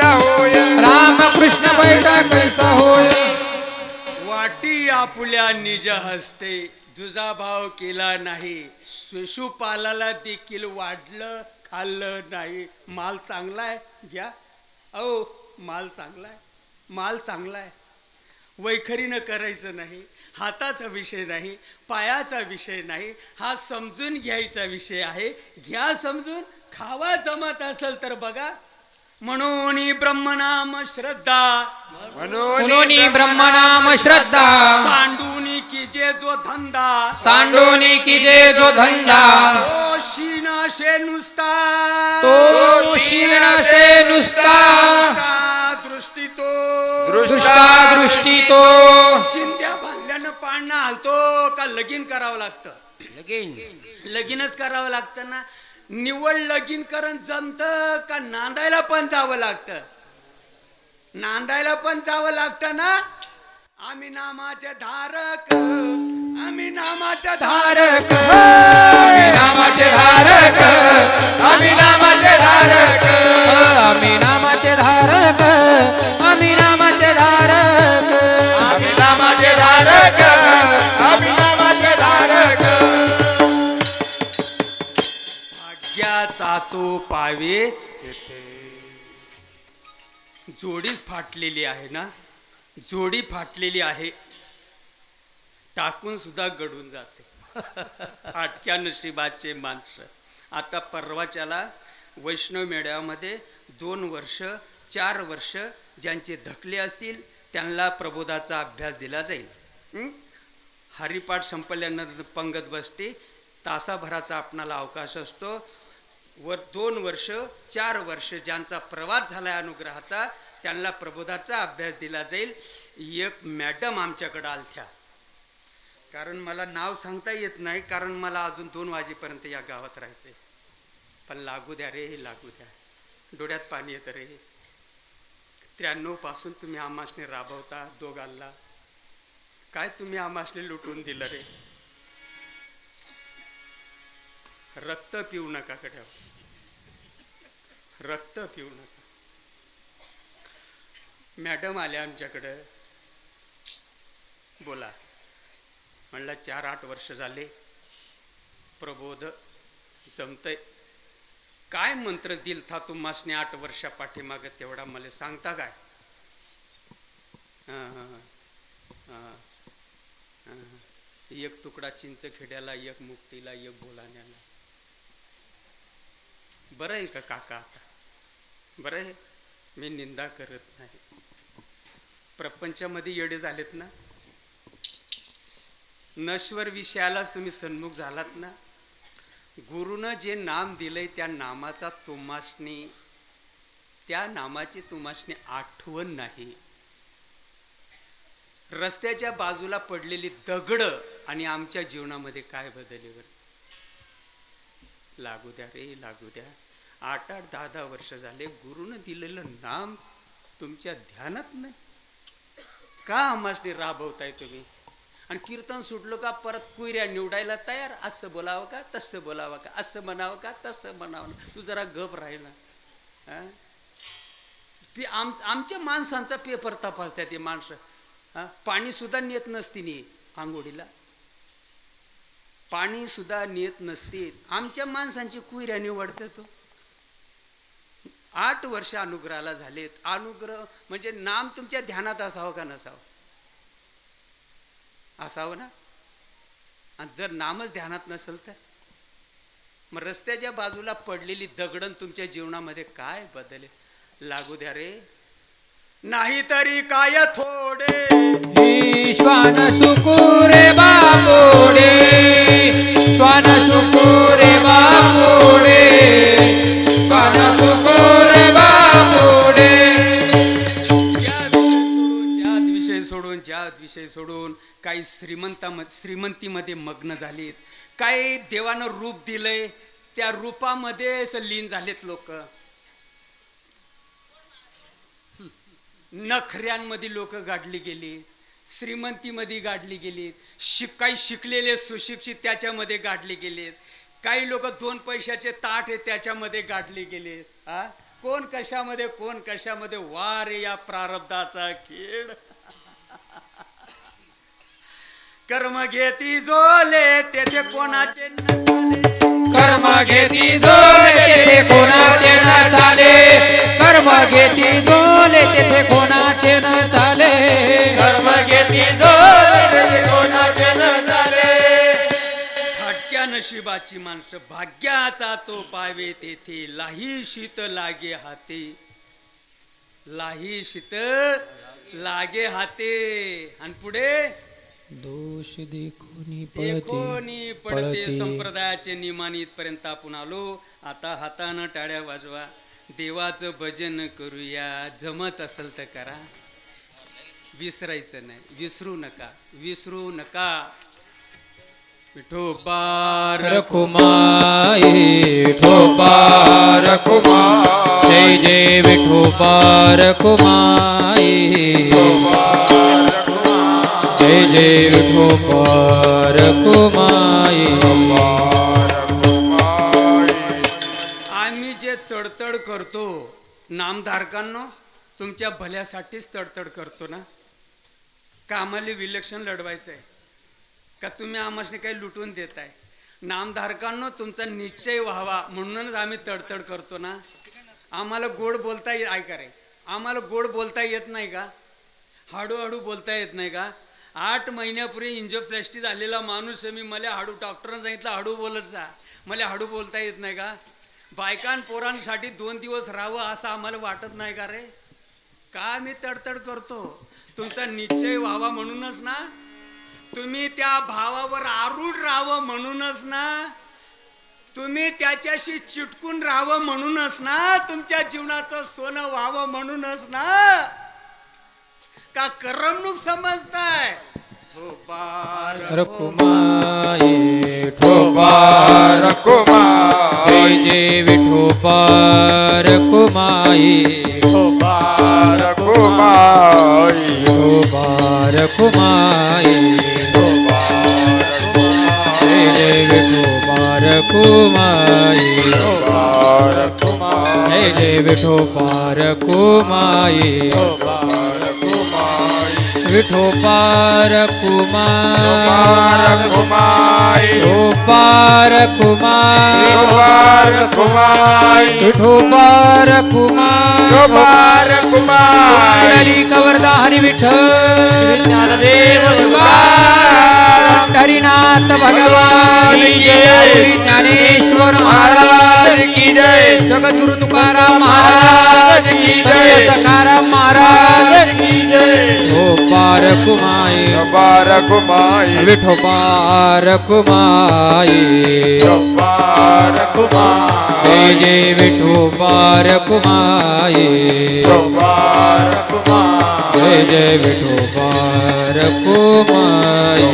कैसा होय? राम कृष्ण बैठा कैसा होय? वाटी आपुल्या निज हस्ते दुजा भाव केला नाही. शिशुपालाला देखील वाढलं खाल्लं नाही. माल चांगला आहे? घ्या. अहो माल चांगला आहे. माल चांगला आहे. वैखरीनं करायचं नाही. हाताचा विषय नाही. पायाचा विषय नाही. हा समजून घ्यायचा विषय आहे. घ्या समजून. खावा जमत असेल तर बघा. म्हणून ब्रह्मनाम श्रद्धा। म्हणून ब्रह्मनाम श्रद्धा। सांडूनी की जे जो धंदा। सांडोनी की जे जो धंदा। तो शिनाशे नुसता। तो शिवनासे नुसता। दृष्टा तो दृष्टा दृष्टी तो चिंध्या बांधल्यानं पाळणं हालतो का लगीन करावं लागतं? लगीनच करावं लागतं ना. निवड लगीन करण जमत का नांदायला पण जावं लागतं? नांदायला पण जावं लागतं ना? आम्ही नामाचे धारक आम्ही नामाचे धारक. नामाचे धारक आम्ही नामाचे धारक. तो पावे जोडीच फाटलेली आहे ना? जोडी फाटलेली आहे. टाकून सुद्धा गडून जाते. फाटक्या नशिबाचे माणसं. आता परवाच्याला वैष्णव मेळ्यामध्ये दोन वर्ष चार वर्ष ज्यांचे धकले असतील त्यांना प्रबोधाचा अभ्यास दिला जाईल. हरिपाठ संपल्यानंतर पंगत बसते. तासाभराचा आपणाला अवकाश असतो. वर दोन वर्ष चार वर्ष ज्यांचा प्रवास झाला आहे अनुग्रहाचा त्यांना प्रबोधाचा अभ्यास दिला जाईल. एक मॅडम आमच्याकडं आलथ्या कारण मला नाव सांगता येत नाही कारण मला अजून दोन वाजेपर्यंत या गावात राहायचंय. पण लागू द्या रे हे लागू द्या. डोळ्यात पाणी येतं रे. त्र्याण्णवपासून तुम्ही आमाशने राबवता दोघांना. काय तुम्ही आमाशने लुटून दिलं रे? रक्त पिऊ नका कड्या रक्त पिऊ नका. मॅडम आल्या आमच्याकडं. बोला. म्हणलं चार आठ वर्ष झाले. प्रबोध जमतय. काय मंत्र दिल था तुम्हासने आठ वर्षा पाठीमाग तेवढा मला सांगता काय? एक तुकडा चिंच खेड्याला एक मुक्तीला एक बोलाण्याला. बरं आहे का काका आता? बरं आहे? मी निंदा करत नाही. प्रपंचामध्ये येडे झालेत ना? नश्वर विषयालाच तुम्ही सन्मुख झालात ना? गुरुनं जे नाम दिलंय त्या नामाचा तुमासनी त्या नामाची तुमासनी आठवण नाही. रस्त्याच्या बाजूला पडलेली दगड आणि आमच्या जीवनामध्ये काय बदल बरं? लागू द्या रे लागू द्या. आठ आठ दहा दहा वर्ष झाले गुरुनं दिलेलं नाम तुमच्या ध्यानात नाही. का आम्हासने राबवताय तुम्ही? आणि कीर्तन सुटलं का परत कुयऱ्या निवडायला तयार? असं बोलावं का तसं बोलावं का असं म्हणावं का तसं म्हणावं तू जरा गप राहील हा? आम आमच्या माणसांचा पेपर तपासत्या ते माणसं. हा? पाणी सुद्धा नेत नसती नी आंघोळीला. पाणी सुद्धा नेत नसतील आमच्या माणसांची कुयऱ्या निवडते तो. आठ वर्ष अनुग्रहाला झालेत. अनुग्रह म्हणजे नाम तुमच्या ध्यानात असावं का नसावं? असावं ना? आणि जर नामच ध्यानात नसेल तर? मग रस्त्याच्या बाजूला पडलेली दगडण तुमच्या जीवनामध्ये काय बदले लागू द्या रे. नाहीतरी काय थोडे श्वान सुकुरे बाबोडे श्वान सुकुरे बाबोडे श्वान सुकुरे बाबोडे ज्यात विषय सोडून ज्यात विषय सोडून काही श्रीमंता श्रीमंतीमध्ये मग्न झालीत. काही देवानं रूप दिलंय त्या रूपामध्ये लीन झालेत लोक. नखऱ्यांमध्ये लोक गाडली गेली श्रीमंतीमध्ये गाडली गेली शिक काही शिकलेले सुशिक्षित त्याच्यामध्ये गाडले गेलेत काही लोक दोन पैशाचे ताट आहेत त्याच्यामध्ये गाडले गेलेत हा कोण कशामध्ये कोण कशामध्ये? वार या प्रारब्धाचा खेळ. कर्म घेती जोले तेथे कोणाचे न चाले. कर्म घेती जोले तेथे कोणाचे न चाले. कर्म घेती जोले तेथे कोणाचे न चाले. कर्म घेती कोणाचे न झाले फाटक्या नशिबाची माणसं भाग्याचा तो पावे तेथे लाही शीत लागे हाते. लाही शीत लागे हाते. आणि पुढे? दोष देखोनी कोणी पडते. संप्रदायाचे नियमानी इथपर्यंत आपण आलो. आता हातानं टाळ्या वाजवा. देवाचं भजन करूया. जमत असेल तर करा. विसरायचं नाही. विसरू नका. विसरू नका. विठोबार रखुमाई ठोपार कुमार. जय जय विठोबार कुमाई. आम्ही जे तडतड करतो नामधारकांनो तुमच्या भल्यासाठीच तडतड करतो ना? का आम्हाला विलक्षण लढवायचं आहे का तुम्ही आम्हाला काही लुटून देताय? नामधारकांनो तुमचा निश्चय व्हावा म्हणूनच आम्ही तडतड करतो ना? आम्हाला गोड बोलता ये ऐका रे. आम्हाला गोड बोलता येत नाही का? हळूहळू बोलता येत नाही का? आठ महिन्यापूर्वी इंजोप्लॅस्टी झालेला माणूस आहे. मी मला हळू डॉक्टरांनी सांगितलं हळू बोलत जा. मला हळू बोलता येत नाही का? बायकान पोरांसाठी दोन दिवस राहावं असं आम्हाला वाटत नाही का रे? का मी तडतड करतो? तुमचा निश्चय व्हावा म्हणूनच ना? तुम्ही त्या भावावर आरूढ राहावं म्हणूनच ना? तुम्ही त्याच्याशी चिटकून राहावं म्हणूनच ना? तुमच्या जीवनाचं सोनं व्हावं म्हणूनच ना? का करमणूक समजताय? हो ठोपार कुमार कुमार जय जय विठोबार कुमाई कुमार कुमार विठोबार कुमाई जय जय विठोबार कुमाई जय जय विठोबार कुमाई विठोबार कुमार। विठोबार कुमार। विठोबार कुमार। हरी कवरदा हरी विठ्ठल। हरिनाथ भगवान की जय. श्री ज्ञानेश्वर महाराज की जय। जगद्गुरु तुकाराम महाराज। की संत जय. कुमार विठोबार कुमाई कुमार कुमार जय जय विठोबार कुमाई कुमार कुमार जय जय विठोबार कुमाई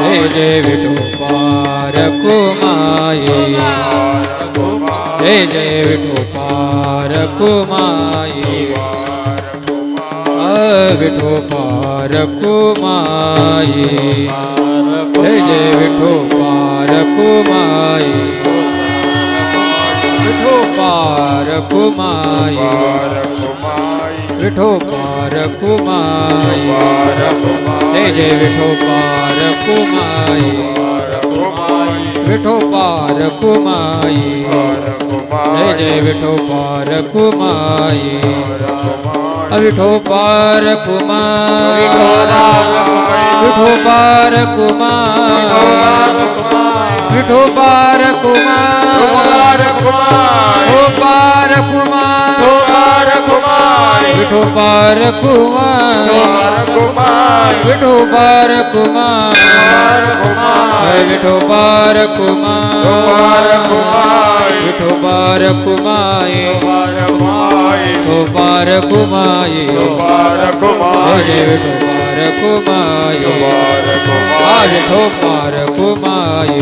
जय जय विठोबार कुमाई जय जय विठोबार कुमाई विठो विठोबार कुमाई जय जय विठोबार कुमाई विठोबार कुमाई विठोबार कुमाई जय जय विठोबार कुमाई विठोबार कुमाई जय जय વિઠો પર કુમાર. વિઠો પર કુમાર. વિઠો પર કુમાર. કુમાર કુમાર. विठोबार कुमार विठोबार कुमार विठोबार कुमार विठोबार कुमार विठोबार कुमार विठोबार कुमार विठोबार कुमाय विठोबार कुमाय जय विठोबार कुमाय आ विठोबार कुमाय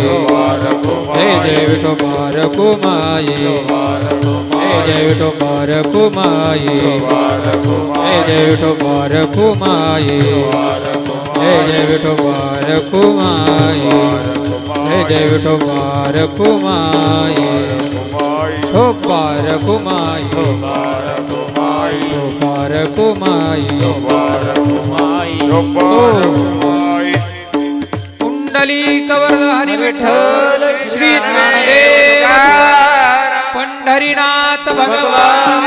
जय जय विठोबार कुमाय जय जय विठोबार कुमाय जय जय विठोबार कुमाय जय जय विठोबार कुमाय जय जय विठोबार कुमाय हो पार कुमाई बारकुमाई हो पार कुमाई बारकुमाई बारकुमाई कुंडली कवरधारी विठ्ठल श्री ज्ञानदेव हरिनाथ भगवान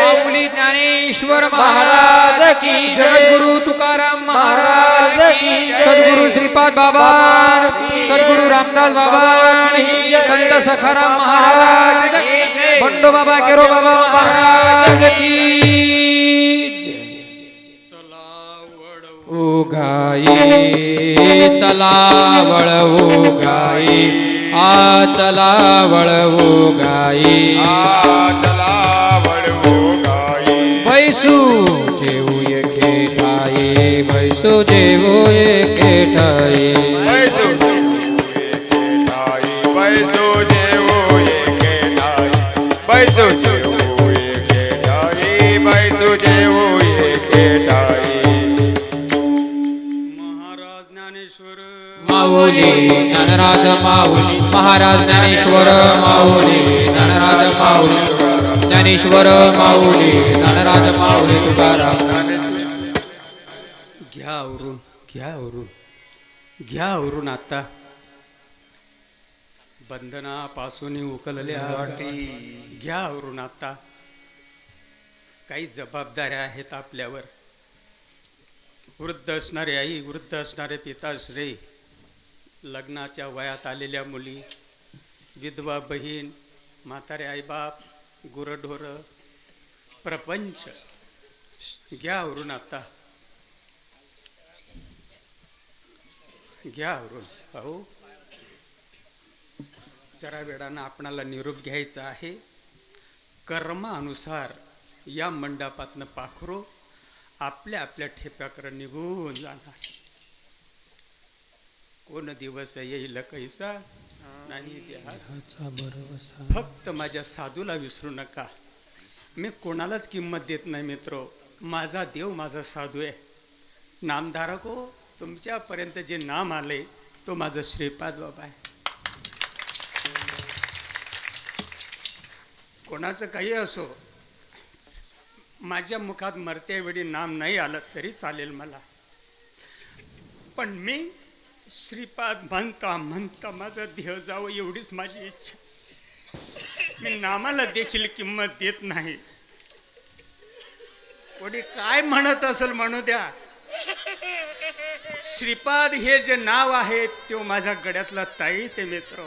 माऊली ज्ञानेश्वर महाराज की जगद्गुरु तुकाराम महाराज की सद्गुरु श्रीपाद बाबा सद्गुरु रामदास बाबा संत सखाराम महाराज बंडो बाबा केरो बाबा महाराज की जय. गाई चला वळवो गाई आ चला वळवो गाई चला वळवू गाई बैसू जेऊ एके ठाई बैसू माऊली धनराज माऊली महाराज ज्ञानेश्वर माऊली धनराज माऊली ज्ञानेश्वर माऊली धनराज माऊली तुकाराम. घ्या आवरून घ्या आवरून घ्या आवरून आता. बंधनापासून उकलल्या घ्या आवरून आता. काही जबाबदाऱ्या आहेत आपल्यावर. वृद्ध असणारे आई वृद्ध असणारे पिताश्री लग्नाच्या वयात आलेल्या मुली विधवा बहीण म्हातारे आईबाप गुरढोरं प्रपंच घ्या आवरून आता. घ्या आवरून. अहो जरा वेळानं आपणाला निरोप घ्यायचा आहे. कर्मानुसार या मंडपातनं पाखरो आपल्या आपल्या ठेप्याकडं निघून जाणार. कोण दिवस येईल कैसा? नाही फक्त माझ्या साधूला विसरू नका. मी कोणालाच किंमत देत नाही मित्र. माझा देव माझा साधू आहे. नामधारक हो तुमच्यापर्यंत जे नाम आले तो माझा श्रीपाद बाबा आहे. कोणाचं काही असो माझ्या मुखात मरत्या वेळी नाम नाही आलं तरी चालेल मला. पण मी श्रीपाद म्हणता म्हणता माझा देह जावं एवढीच माझी इच्छा. मी नामाला देखील किंमत देत नाही. कोणी काय म्हणत असेल म्हणू द्या. श्रीपाद हे जे नाव आहे तो माझ्या गड्यातला ताई ते मित्र.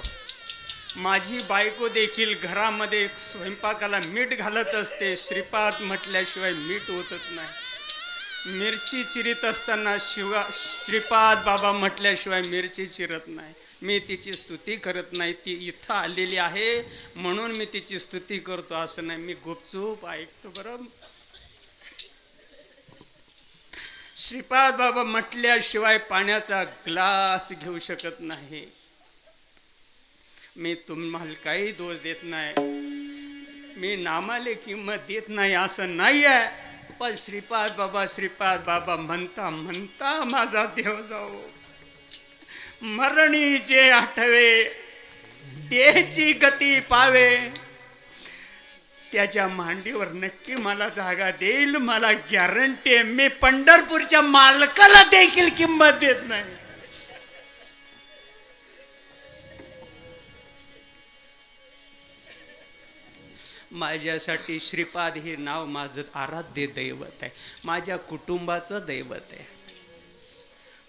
माझी बायको देखील घरामध्ये स्वयंपाकाला मीठ घालत असते. श्रीपाद म्हटल्याशिवाय मीठ होतच नाही. मिरची चिरीत असताना शिवा श्रीपाद बाबा म्हटल्याशिवाय मिरची चिरत नाही. मी तिची स्तुती करत नाही. ती इथं आलेली आहे. म्हणून मी तिची स्तुती करतो. असं नाही. मी गुपचूप ऐकतो बरं. श्रीपाद बाबा म्हटल्याशिवाय पाण्याचा ग्लास घेऊ शकत नाही. मी तुम्हाला काही दोष देत नाही. मी नामाले किंमत देत नाही. असं नाही आहे पण श्रीपाद बाबा श्रीपाद बाबा म्हणता म्हणता माझा देव जाऊ. मरणी जे आठवे त्याची गती पावे. त्याच्या मांडीवर नक्की मला जागा देईल मला गॅरंटी आहे. मी पंढरपूरच्या मालकाला देखील किंमत देत नाही. माझ्यासाठी श्रीपाद हे नाव माझं आराध्य दैवत आहे. माझ्या कुटुंबाचं दैवत आहे.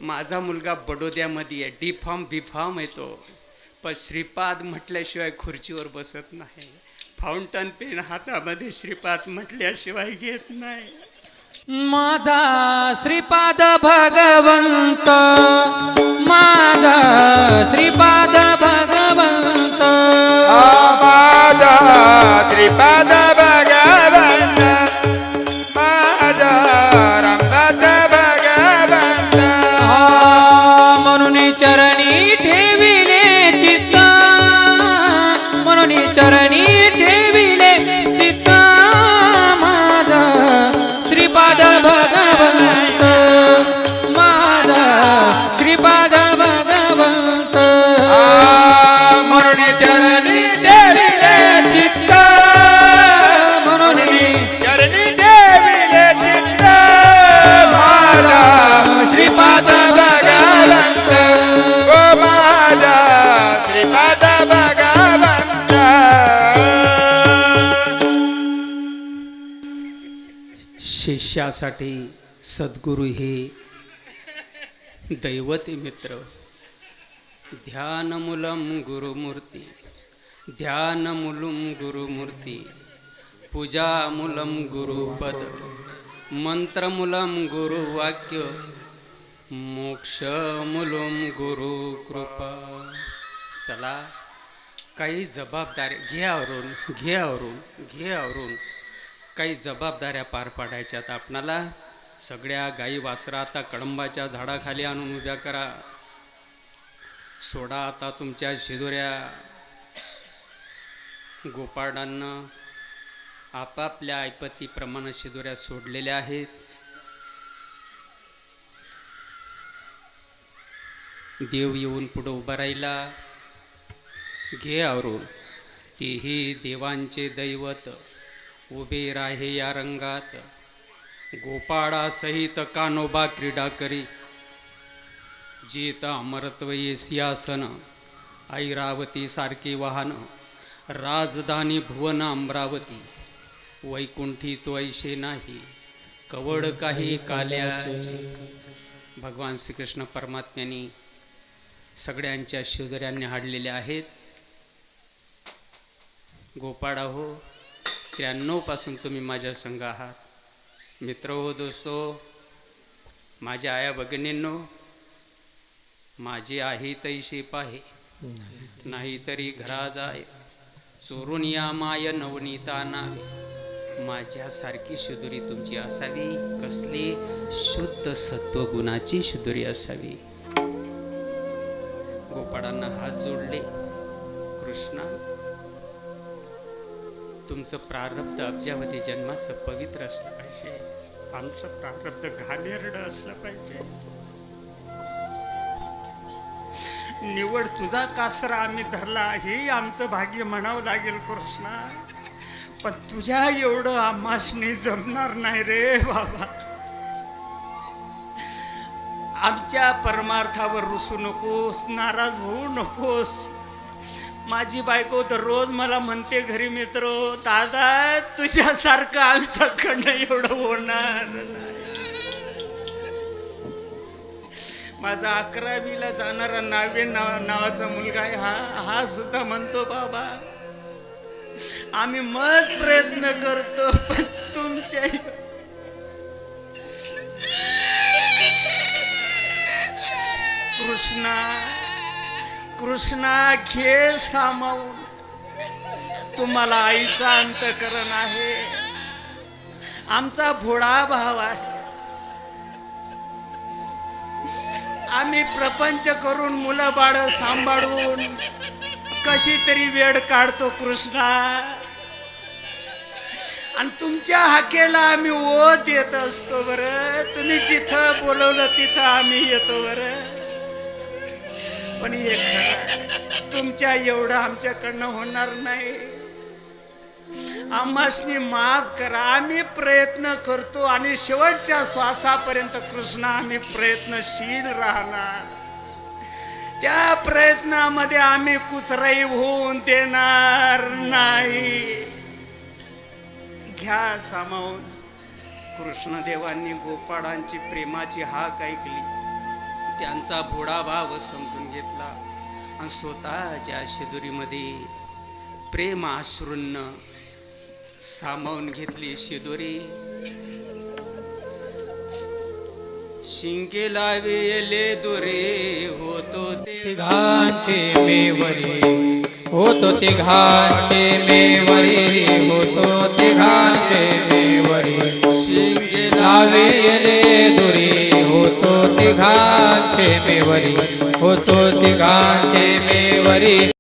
माझा मुलगा बडोद्यामध्ये आहे. डी फॉर्म बी फॉर्म येतो पण श्रीपाद म्हटल्याशिवाय खुर्चीवर बसत नाही. फाउंटन पेन हातामध्ये श्रीपाद म्हटल्याशिवाय घेत नाही. माझा श्रीपाद भगवंत माझा श्रीपाद भगवंत. माझा श्रीपाद भगवंत माझा राम श्रीपाद भगवंत शिष्यासाठी सद्गुरू हे दैवती मित्र. ध्यानमूलम गुरुमूर्ती ध्यानमूलम गुरुमूर्ती पूजामूलम गुरुपद मंत्रमूलम गुरुवाक्य गुरु गुरुकृपा. चला काही जबाबदारी घे आवरून घे आवरून घे आवरून. काही जबाबदाऱ्या पार पाडायच्यात. आपणाला सगळ्या गाई वासरा आता कळंबाच्या झाडाखाली आणून उभ्या करा. सोडा आता तुमच्या शिदोऱ्या. गोपाळांना आपापल्या ऐपतीप्रमाणे शिदोऱ्या सोडलेल्या आहेत. देव येऊन पुढं उभा राहिला. घे आवरून तेही देवांचे दैवत. उभे राहे या रंगात. गोपाळा सहित कानोबा क्रीडा करी. जीत अमरत्व सियासन ऐरावती सारखी वाहन. राजधानी भुवन अमरावती वैकुंठी तो ऐशे नाही. कवड काही काल्या भगवान श्रीकृष्ण परमात्म्यांनी सगळ्यांच्या शिवदऱ्यांनी हाडलेल्या आहेत. गोपाळा हो त्र्याण्णवपासून तुम्ही माझ्या संघ आहात. मित्र हो दोस्तो माझ्या आया भगिनींनो माझी आई तैशी पाहे नाही तरी घरा जाय चोरून या माय नवनीता नावे माझ्यासारखी शुदुरी तुमची असावी. कसली शुद्ध सत्वगुणाची शुदुरी असावी. गोपाळांना हात जोडले. कृष्णा तुमचं प्रारब्ध अब्जावधी जन्माचं पवित्र असलं पाहिजे. आमचं प्रारब्ध घाणेरडं असलं पाहिजे. निवड तुझा कासरा आम्ही धरला हे आमचं भाग्य म्हणावं लागेल कृष्णा. पण तुझ्या एवढं आमाशनी जमणार नाही रे बाबा. आमच्या परमार्थावर रुसू नकोस नाराज होऊ नकोस. माझी बायको तर रोज मला म्हणते घरी मित्र दादा तुझ्यासारखं आमच्याकडनं एवढं होणार माझा अकरावीला जाणारा नावे नाव नावाचा मुलगा आहे हा. हा सुद्धा म्हणतो बाबा आम्ही मग प्रयत्न करतो पण तुमच्या कृष्णा कृष्णा घे सामावून तुम्हाला आईचा अंतकरण आहे. आमचा भोळा भाव आहे. आम्ही प्रपंच करून मुलं बाळ सांभाळून कशी तरी वेळ काढतो कृष्णा. आणि तुमच्या हाकेला आम्ही ओत येत असतो बरं. तुम्ही जिथं बोलवलं तिथं आम्ही येतो बरं. पण हे खरं तुमच्या एवढं आमच्याकडनं होणार नाही. आम्हासनी माफ करा. आम्ही प्रयत्न करतो आणि शेवटच्या श्वासापर्यंत कृष्णा आम्ही प्रयत्नशील राहणार. त्या प्रयत्नामध्ये आम्ही कुचराई होऊन देणार नाही. घ्या सामावून. कृष्णदेवांनी गोपाळांची प्रेमाची हाक ऐकली. त्यांचा भोळा भाव समजून घेतला. आणि स्वतःच्या शिदुरीमध्ये प्रेम आश्रूंन सामावून घेतली शिदोरी. शिंके लावेले दुरे होतो ते घाचे मेवरी. होतो ते घाचे मेवरी होतो तिघांचे मेवरी. शिंके लावेले दुरे. तिघांचे मेवरी होतो तिघांचे मेवरी.